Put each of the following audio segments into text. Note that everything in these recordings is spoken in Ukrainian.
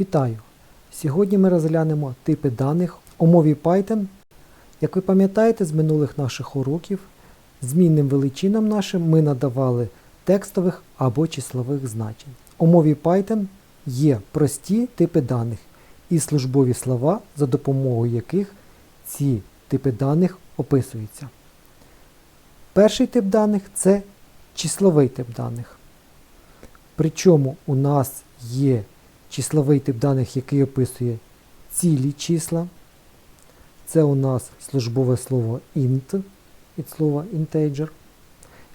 Вітаю! Сьогодні ми розглянемо типи даних у мові Python. Як ви пам'ятаєте з минулих наших уроків, змінним величинам нашим ми надавали текстових або числових значень. У мові Python є прості типи даних і службові слова, за допомогою яких ці типи даних описуються. Перший тип даних це числовий тип даних. Причому у нас є числовий тип даних, який описує цілі числа. Це у нас службове слово int від слова integer.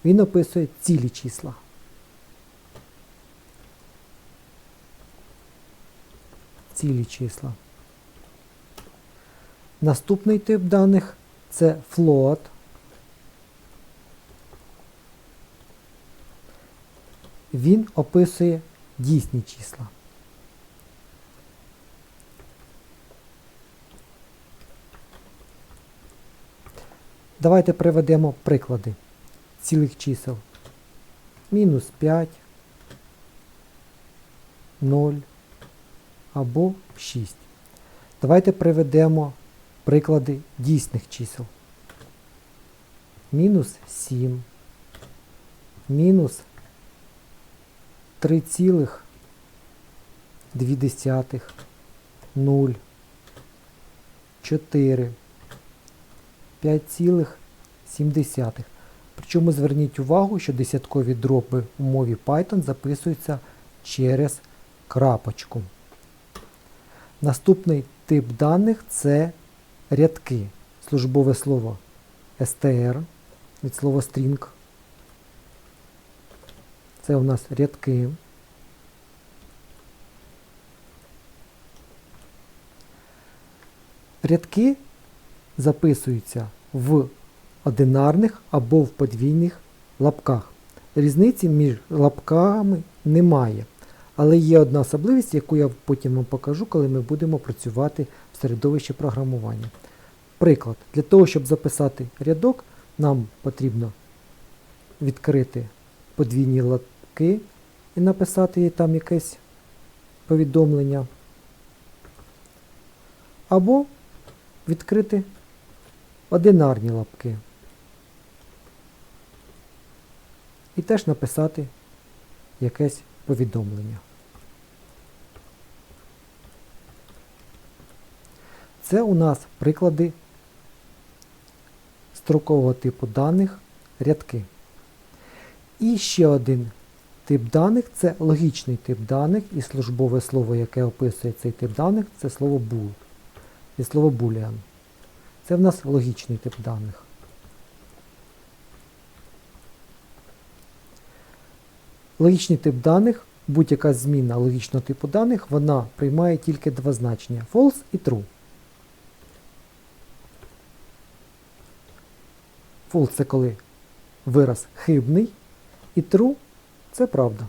Він описує цілі числа. Цілі числа. Наступний тип даних це float. Він описує дійсні числа. Давайте приведемо приклади цілих чисел. Мінус 5, 0 або 6. Давайте приведемо приклади дійсних чисел. Мінус 7, мінус 3,2, 0, 4, 5,7. Причому зверніть увагу, що десяткові дроби у мові Python записуються через крапочку. Наступний тип даних це рядки. Службове слово str від слова string. Це у нас рядки. Рядки записуються в одинарних або в подвійних лапках. Різниці між лапками немає. Але є одна особливість, яку я потім вам покажу, коли ми будемо працювати в середовищі програмування. Приклад, для того, щоб записати рядок, нам потрібно відкрити подвійні лапки і написати там якесь повідомлення. Або відкрити одинарні лапки. І теж написати якесь повідомлення. Це у нас приклади строкового типу даних рядки. І ще один тип даних це логічний тип даних, і службове слово, яке описує цей тип даних, це слово bool. І слово boolean. Це в нас логічний тип даних. Логічний тип даних, будь-яка зміна логічного типу даних, вона приймає тільки два значення false і true. False це коли вираз хибний, і true це правда.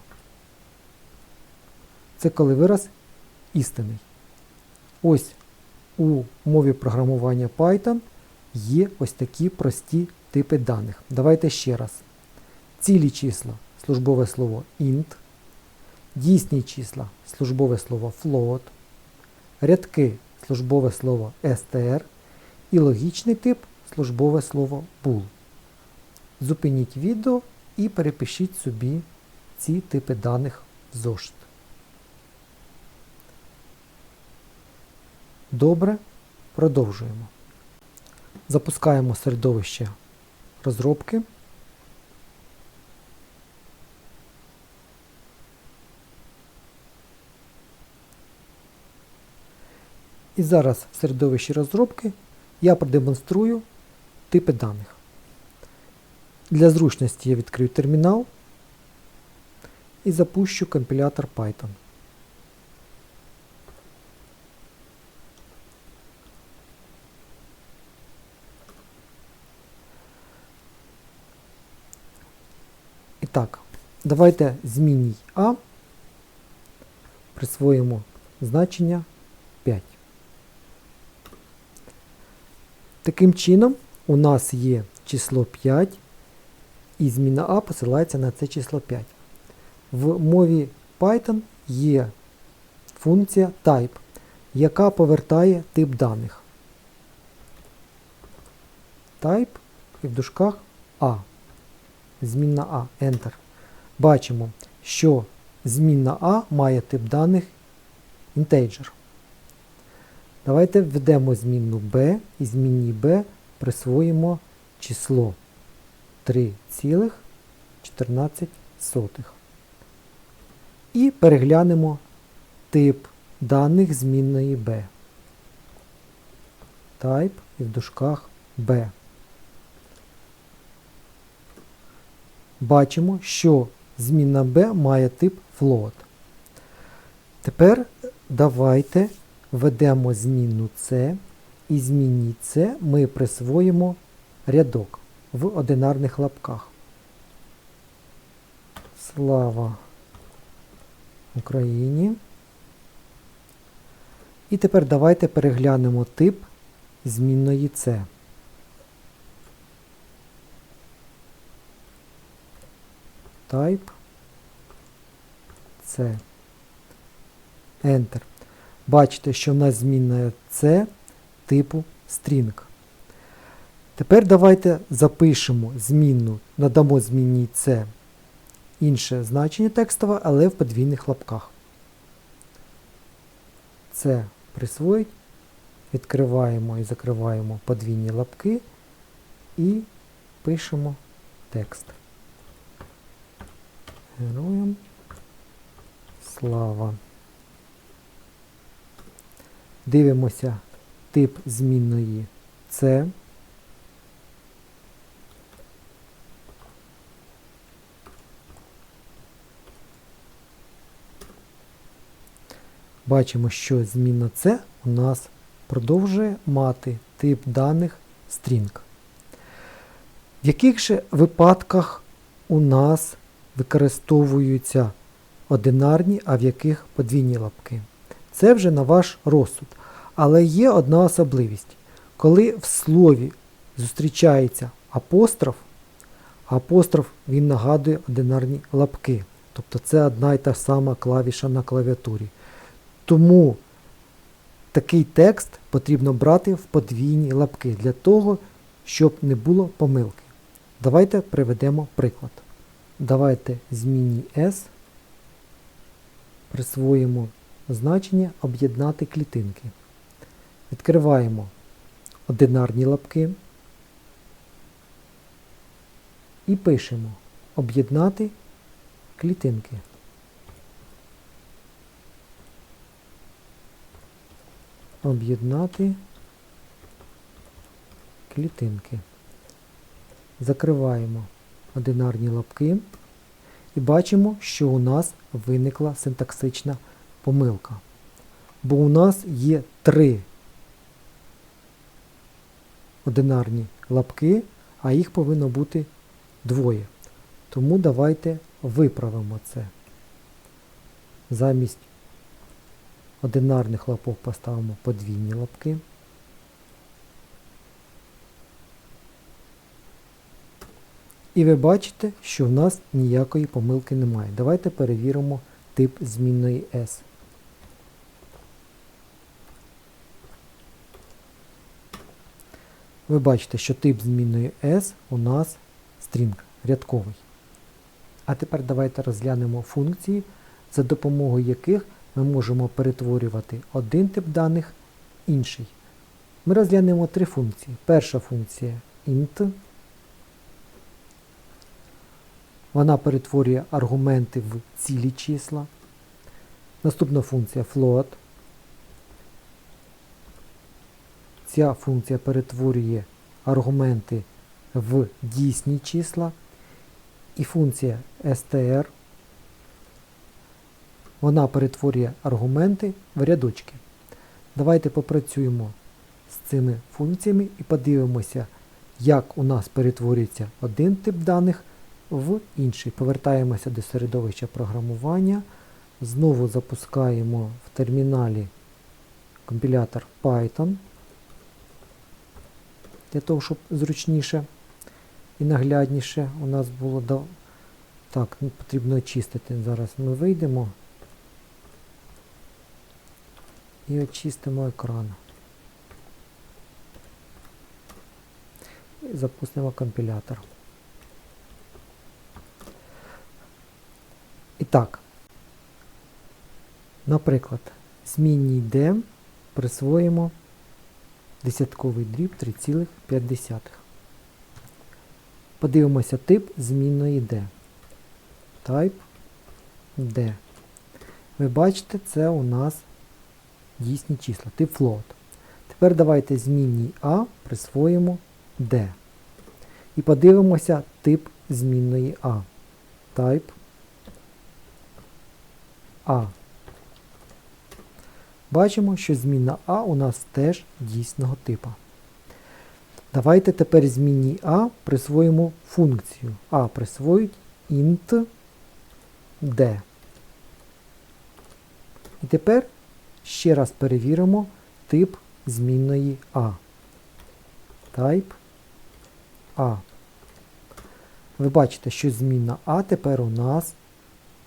Це коли вираз істинний. Ось у мові програмування Python є ось такі прості типи даних. Давайте ще раз. Цілі числа службове слово int, дійсні числа службове слово float, рядки службове слово str і логічний тип службове слово bool. Зупиніть відео і перепишіть собі ці типи даних в зошит. Добре, продовжуємо. Запускаємо середовище розробки. І зараз в середовищі розробки я продемонструю типи даних. Для зручності я відкрию термінал і запущу компілятор Python. Так, давайте змінній А присвоїмо значення 5. Таким чином, у нас є число 5, і зміна А посилається на це число 5. В мові Python є функція type, яка повертає тип даних. Type і в дужках A. Змінна А. Enter. Бачимо, що змінна А має тип даних integer. Давайте введемо змінну b і змінній b присвоїмо число 3,14. І переглянемо тип даних змінної b. Type і в дужках b. Бачимо, що змінна b має тип float. Тепер давайте введемо змінну c і змінній c ми присвоїмо рядок в одинарних лапках. Слава Україні. І тепер давайте переглянемо тип змінної C. Type C. Enter. Бачите, що в нас змінна C типу string. Тепер давайте запишемо змінну, надамо змінній C інше значення текстове, але в подвійних лапках. Це присвоїть, відкриваємо і закриваємо подвійні лапки і пишемо текст. Героям слава. Дивимося тип змінної C. Бачимо, що змінна C у нас продовжує мати тип даних string. В яких же випадках у нас використовуються одинарні, а в яких подвійні лапки? Це вже на ваш розсуд. Але є одна особливість. Коли в слові зустрічається апостроф, апостроф він нагадує одинарні лапки. Тобто це одна і та сама клавіша на клавіатурі. Тому такий текст потрібно брати в подвійні лапки для того, щоб не було помилки. Давайте приведемо приклад. Давайте змінні S присвоїмо значення об'єднати клітинки. Відкриваємо одинарні лапки і пишемо об'єднати клітинки. Об'єднати клітинки. Закриваємо одинарні лапки і бачимо, що у нас виникла синтаксична помилка. Бо у нас є три одинарні лапки, а їх повинно бути двоє. Тому давайте виправимо це. Замість одинарних лапок поставимо подвійні лапки. І ви бачите, що в нас ніякої помилки немає. Давайте перевіримо тип змінної S. Ви бачите, що тип змінної S у нас string рядковий. А тепер давайте розглянемо функції, за допомогою яких ми можемо перетворювати один тип даних інший. Ми розглянемо три функції. Перша функція int. Вона перетворює аргументи в цілі числа. Наступна функція float. Ця функція перетворює аргументи в дійсні числа. І функція str. Вона перетворює аргументи в рядочки. Давайте попрацюємо з цими функціями і подивимося, як у нас перетворюється один тип даних в інший. Повертаємося до середовища програмування. Знову запускаємо в терміналі компілятор Python, для того, щоб зручніше і наглядніше у нас було. До... Так, потрібно очистити. Зараз ми вийдемо. і очистимо екран. І запустимо компілятор. І так, наприклад, змінній d присвоїмо десятковий дріб 3,5. Подивимося тип змінної d. Type d. Ви бачите, це у нас дійсні числа, тип float. Тепер давайте змінній a присвоїмо d. І подивимося тип змінної a. Type a. Бачимо, що змінна А у нас теж дійсного типу. Давайте тепер змінній А присвоїмо функцію. А присвоїть int d. І тепер ще раз перевіримо тип змінної А. Type A. Ви бачите, що змінна А тепер у нас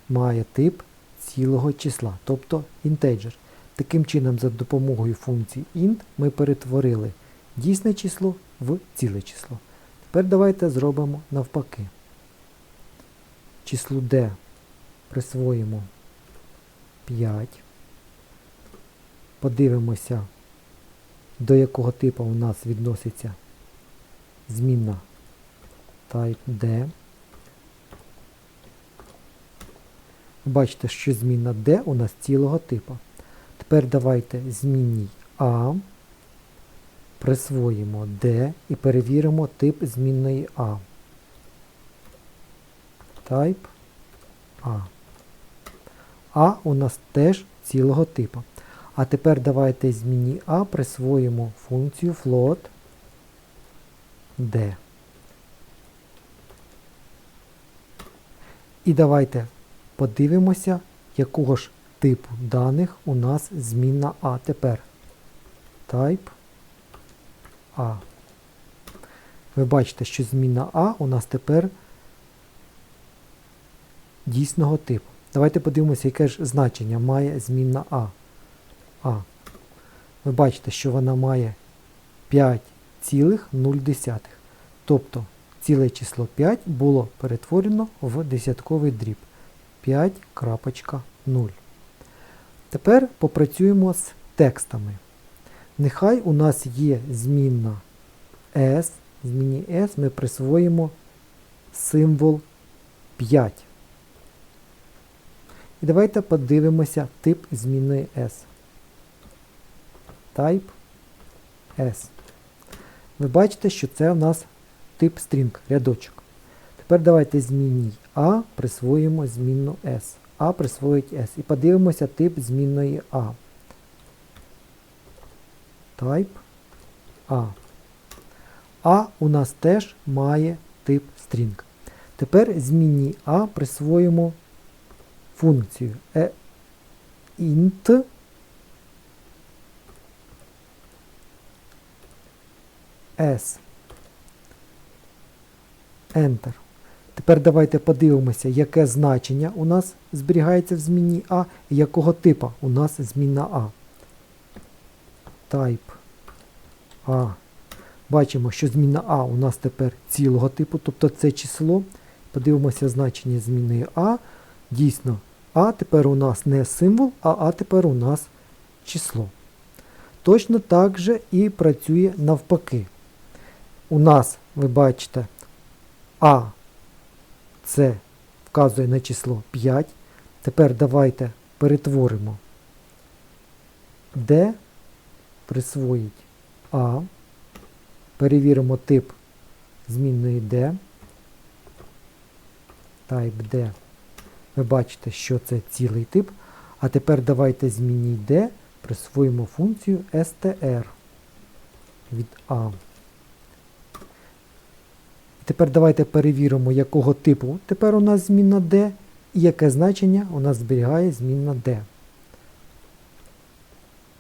має тип цілого числа, тобто integer. Таким чином, за допомогою функції int ми перетворили дійсне число в ціле число. Тепер давайте зробимо навпаки. Числу d присвоїмо 5. Подивимося, до якого типу у нас відноситься змінна type d. Бачите, що змінна d у нас цілого типу. Тепер давайте змінній А, присвоїмо D і перевіримо тип змінної А. Type A. А у нас теж цілого типу. А тепер давайте змінній А присвоїмо функцію float D. І давайте подивимося, якого ж типу даних у нас змінна А тепер. Type A. Ви бачите, що змінна А у нас тепер дійсного типу. Давайте подивимося, яке ж значення має змінна А. А. Ви бачите, що вона має 5,0. Тобто ціле число 5 було перетворено в десятковий дріб 5.0. Тепер попрацюємо з текстами. Нехай у нас є змінна S. Зміні S ми присвоїмо символ 5. І давайте подивимося тип зміни S. Type S. Ви бачите, що це у нас тип string, рядочок. Тепер давайте змінній А присвоїмо змінну S. А присвоїть S. І подивимося тип змінної А. Type A. А у нас теж має тип string. Тепер змінній А присвоїмо функцію e int s. Enter. Тепер давайте подивимося, яке значення у нас зберігається в змінній А і якого типу у нас змінна А. Type А. Бачимо, що змінна А у нас тепер цілого типу, тобто це число. Подивимося значення зміни А. Дійсно, А тепер у нас не символ, а А тепер у нас число. Точно так же і працює навпаки. У нас, ви бачите, А це вказує на число 5. Тепер давайте перетворимо D присвоїть А. Перевіримо тип змінної D. Type D. Ви бачите, що це цілий тип. А тепер давайте змінній D присвоїмо функцію str від A. Тепер давайте перевіримо, якого типу тепер у нас змінна D і яке значення у нас зберігає змінна D.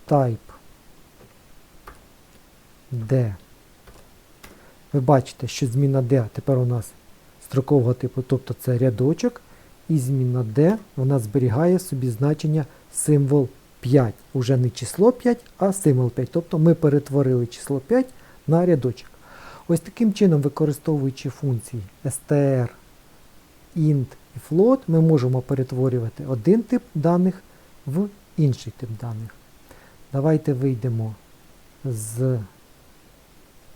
Type D. Ви бачите, що зміна D тепер у нас строкового типу, тобто це рядочок, і зміна D вона зберігає собі значення символ 5 вже не число 5, а символ 5. Тобто ми перетворили число 5 на рядочок. Ось таким чином, використовуючи функції str, int і float, ми можемо перетворювати один тип даних в інший тип даних. Давайте вийдемо з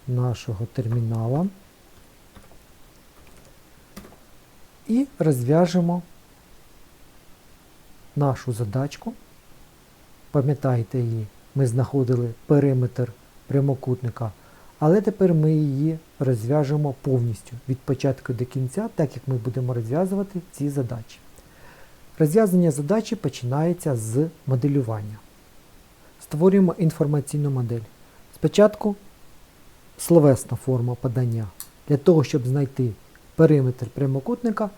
нашого термінала і розв'яжемо нашу задачку. Пам'ятаєте її, ми знаходили периметр прямокутника, але тепер ми її розв'яжемо повністю від початку до кінця, так як ми будемо розв'язувати ці задачі. Розв'язання задачі починається з моделювання. Створюємо інформаційну модель. Спочатку словесна форма подання. Для того, щоб знайти периметр прямокутника,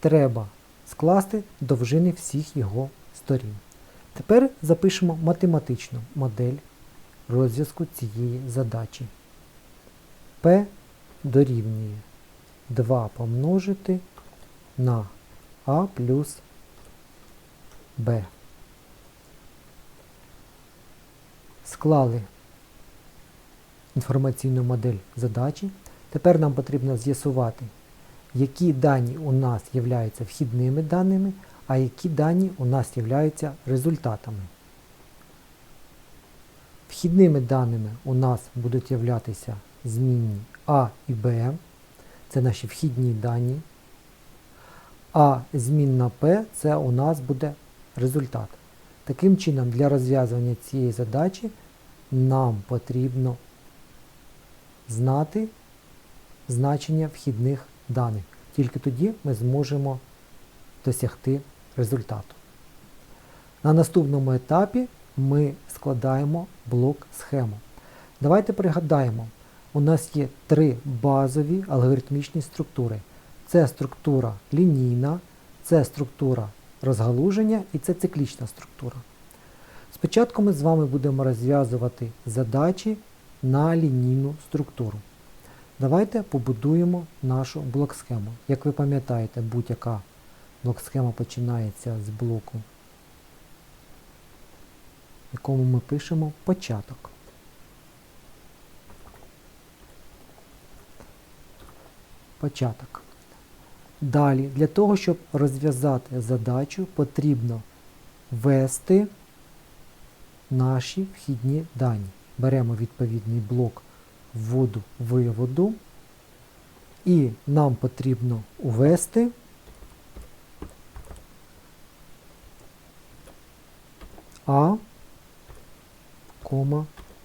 треба скласти довжини всіх його сторін. Тепер запишемо математичну модель розв'язку цієї задачі. P дорівнює 2 помножити на А плюс Б. Склали інформаційну модель задачі. Тепер нам потрібно з'ясувати, які дані у нас являються вхідними даними, а які дані у нас являються результатами. Вхідними даними у нас будуть являтися змінні А і Б, це наші вхідні дані. А змінна P це у нас буде результат. Таким чином, для розв'язування цієї задачі нам потрібно знати значення вхідних даних. Тільки тоді ми зможемо досягти результату. На наступному етапі ми складаємо блок схему. Давайте пригадаємо, у нас є три базові алгоритмічні структури. Це структура лінійна, це структура розгалуження і це циклічна структура. Спочатку ми з вами будемо розв'язувати задачі на лінійну структуру. Давайте побудуємо нашу блок-схему. Як ви пам'ятаєте, будь-яка блок-схема починається з блоку, в якому ми пишемо початок. Початок. Далі, для того, щоб розв'язати задачу, потрібно ввести наші вхідні дані. Беремо відповідний блок вводу виводу і нам потрібно ввести А,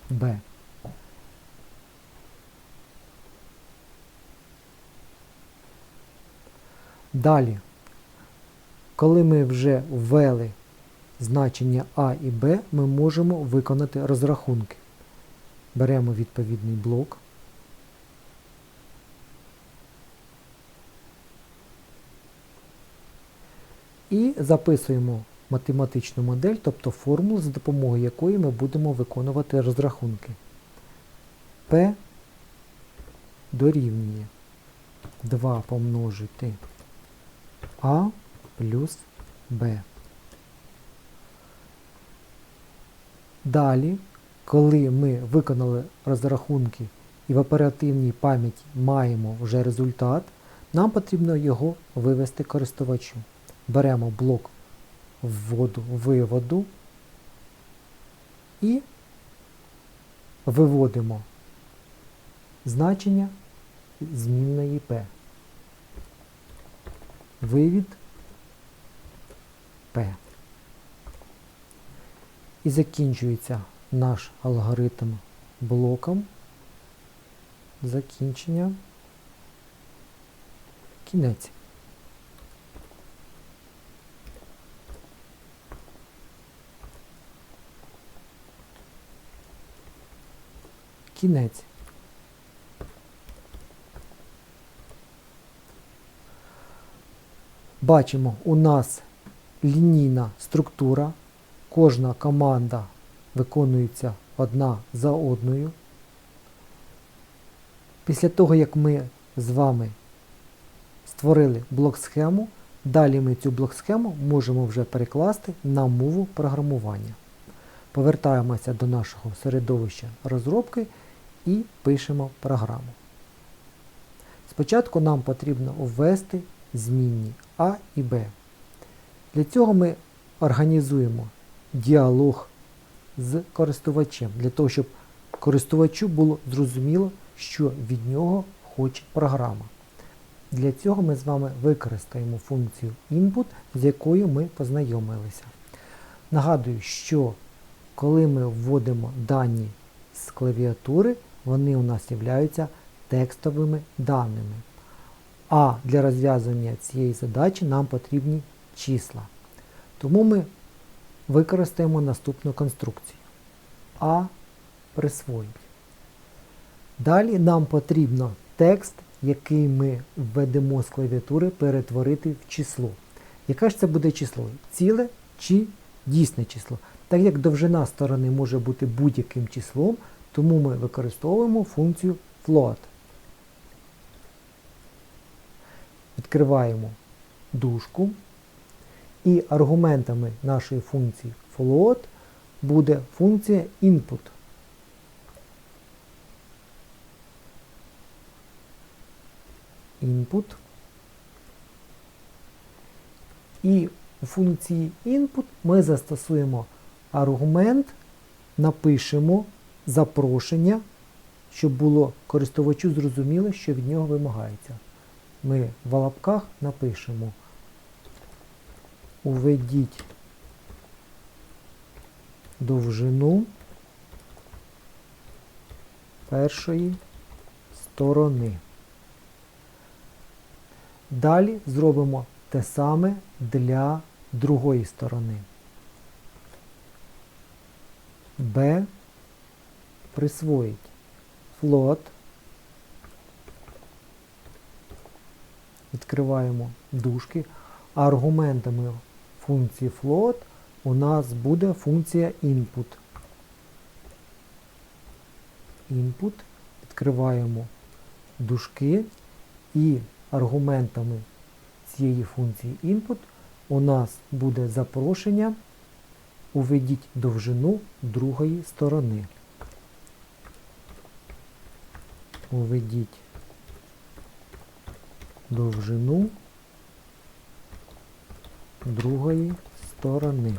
Б. Далі, коли ми вже ввели значення А і Б, ми можемо виконати розрахунки. Беремо відповідний блок. І записуємо математичну модель, тобто формулу, за допомогою якої ми будемо виконувати розрахунки. P дорівнює 2 помножити А плюс Б. Далі, коли ми виконали розрахунки і в оперативній пам'яті маємо вже результат, нам потрібно його вивести користувачу. Беремо блок вводу виводу і виводимо значення змінної P. Вивід P. І закінчується наш алгоритм блоком закінчення кінець. Кінець. Бачимо, у нас лінійна структура, кожна команда виконується одна за одною. Після того, як ми з вами створили блок-схему, далі ми цю блок-схему можемо вже перекласти на мову програмування. Повертаємося до нашого середовища розробки і пишемо програму. Спочатку нам потрібно ввести змінні А і Б. Для цього ми організуємо діалог з користувачем, для того, щоб користувачу було зрозуміло, що від нього хоче програма. Для цього ми з вами використаємо функцію input, з якою ми познайомилися. Нагадую, що коли ми вводимо дані з клавіатури, вони у нас являються текстовими даними. А для розв'язання цієї задачі нам потрібні числа. Тому ми використаємо наступну конструкцію. А присвоїть. Далі нам потрібно текст, який ми введемо з клавіатури, перетворити в число. Яке ж це буде число? Ціле чи дійсне число? Так як довжина сторони може бути будь-яким числом, тому ми використовуємо функцію float. Відкриваємо дужку. І аргументами нашої функції float буде функція input. Input. І у функції input ми застосуємо аргумент, напишемо запрошення, щоб було користувачу зрозуміло, що від нього вимагається. Ми в лапках напишемо уведіть довжину першої сторони. Далі зробимо те саме для другої сторони. Б присвоїть флот. Відкриваємо дужки. Аргументами функції float у нас буде функція input. Input. Відкриваємо дужки і аргументами цієї функції input у нас буде запрошення уведіть довжину другої сторони. Уведіть довжину другої сторони.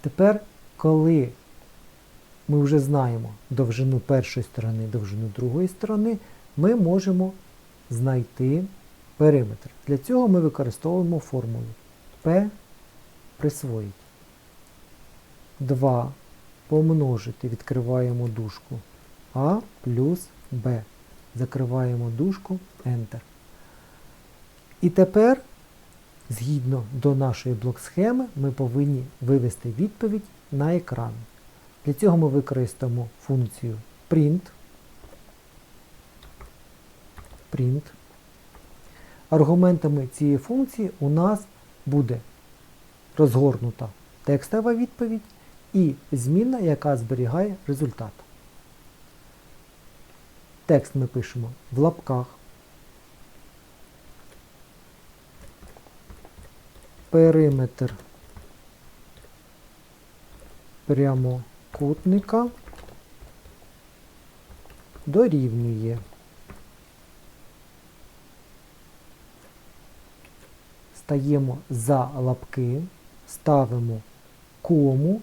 Тепер, коли ми вже знаємо довжину першої сторони, довжину другої сторони, ми можемо знайти периметр. Для цього ми використовуємо формулу P присвоїть. 2 помножити, відкриваємо дужку А плюс Б. Закриваємо дужку Enter. І тепер, згідно до нашої блок-схеми, ми повинні вивести відповідь на екран. Для цього ми використаємо функцію print. print. Аргументами цієї функції у нас буде розгорнута текстова відповідь і змінна, яка зберігає результат. Текст ми пишемо в лапках. Периметр прямокутника дорівнює. Стаємо за лапки, ставимо кому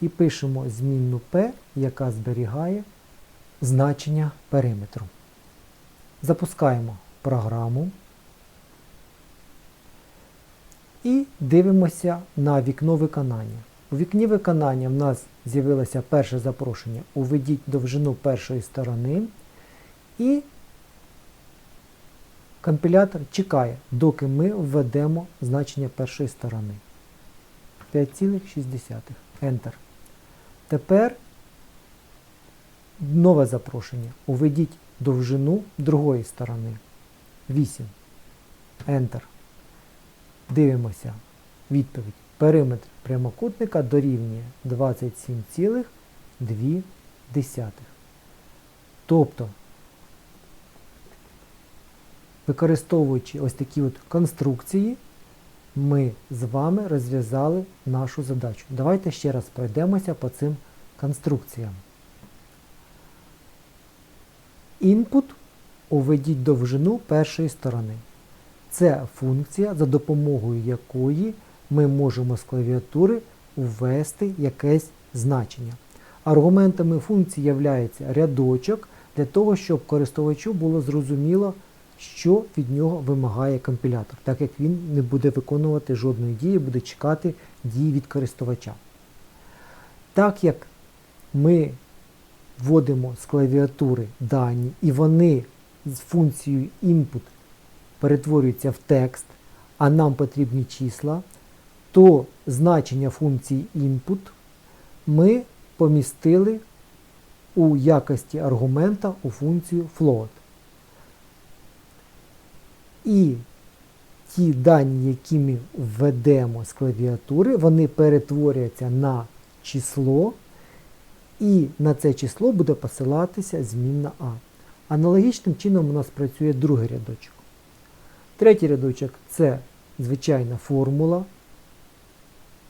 і пишемо змінну P, яка зберігає значення периметру. Запускаємо програму і дивимося на вікно виконання. У вікні виконання в нас з'явилося перше запрошення Уведіть довжину першої сторони і компілятор чекає, доки ми введемо значення першої сторони. 5,6. Enter. Тепер нове запрошення. Уведіть довжину другої сторони. 8. Enter. Дивимося. Відповідь. Периметр прямокутника дорівнює 27,2. Тобто, використовуючи ось такі от конструкції, ми з вами розв'язали нашу задачу. Давайте ще раз пройдемося по цим конструкціям. Інпут уведіть довжину першої сторони. Це функція, за допомогою якої ми можемо з клавіатури ввести якесь значення. Аргументами функції являється рядочок для того, щоб користувачу було зрозуміло, що від нього вимагає компілятор, так як він не буде виконувати жодної дії, буде чекати дії від користувача. Так як ми вводимо з клавіатури дані і вони з функцією input перетворюються в текст, а нам потрібні числа, то значення функції input ми помістили у якості аргумента у функцію float. І ті дані, які ми введемо з клавіатури, вони перетворюються на число, і на це число буде посилатися змінна А. Аналогічним чином у нас працює другий рядочок. Третій рядочок це звичайна формула.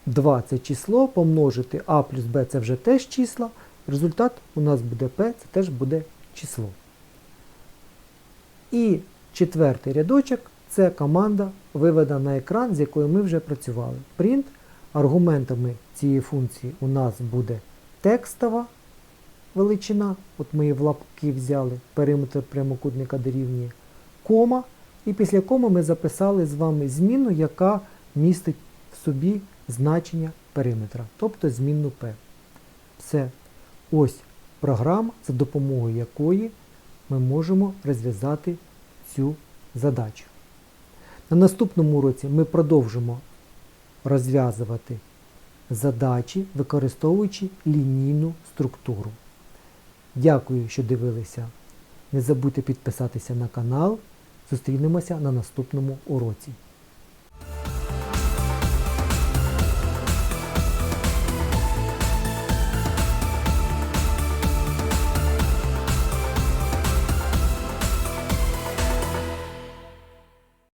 2 це число, помножити А плюс Б це вже теж числа. Результат у нас буде P, це теж буде число. І четвертий рядочок це команда, виведена на екран, з якою ми вже працювали. Print. Аргументами цієї функції у нас буде текстова величина, от ми її в лапки взяли, периметр прямокутника дорівнює, кома. І після коми ми записали з вами зміну, яка містить в собі значення периметра, тобто змінну P. Все. Ось програма, за допомогою якої ми можемо розв'язати цю задачу. На наступному уроці ми продовжимо розв'язувати задачі, використовуючи лінійну структуру. Дякую, що дивилися. Не забудьте підписатися на канал. Зустрінемося на наступному уроці.